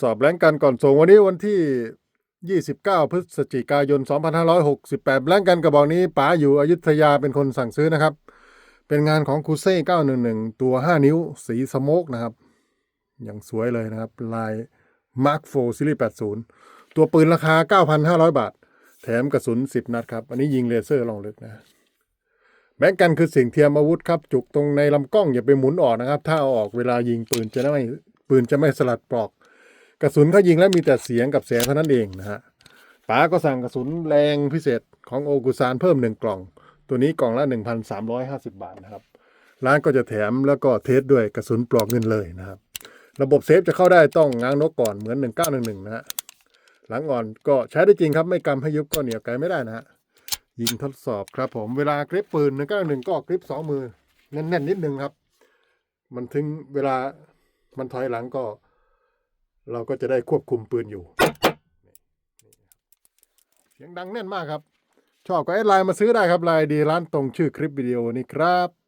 สอบแรงกันก่อนส่งวันนี้วันที่ 29 พฤศจิกายน 2568 แรงกันกระบอกนี้ป๋าอยู่อยุธยาเป็นคนสั่งซื้อนะครับ เป็นงานของคูเซ่ 911 ตัว 5 นิ้ว สีสโมกนะครับ อย่างสวยเลยนะครับ ลาย Mark IV ซีรีส์80 ตัวปืนราคา 9,500 บาท แถมกระสุน 10 นัดครับ อันนี้ยิงเลเซอร์ลองลึกนะแบงกันคือสิ่งเทียมอาวุธครับ จุกตรงในลำกล้องอย่าไปหมุนออกนะครับ ถ้าเอาออกเวลายิงปืนจะไม่ปืนจะไม่สลัดปลอก กระสุนเขายิงแล้วมีแต่เสียงกับแสงเท่านั้นเองนะฮะป๋าก็สั่งกระสุนแรงพิเศษของโอกุซานเพิ่มหนึ่งกล่อง ตัวนี้กล่องละ 1,350 บาทนะครับ ร้านก็จะแถมแล้วก็เทสด้วยกระสุนปลอกเงินเลยนะครับ ระบบเซฟจะเข้าได้ต้องง้างนกก่อนเหมือน 1911 นะฮะหลังอ่อนก็ใช้ได้จริงครับ ไม่กำให้ยุบก็เหนียวไกลไม่ได้นะฮะยิงทดสอบครับผมเวลากริปปืนหนึ่งก็หนึ่งก็กริปสองมือแน่นๆนิดนึงครับ มันถึงเวลามันถอยหลังก็ เราก็จะได้ควบคุมปืนอยู่เสียงดังแน่นมากครับ ชอบก็แอดไลน์มาซื้อได้ครับไลน์ดีร้านตรงชื่อคลิปวิดีโอนี้ครับ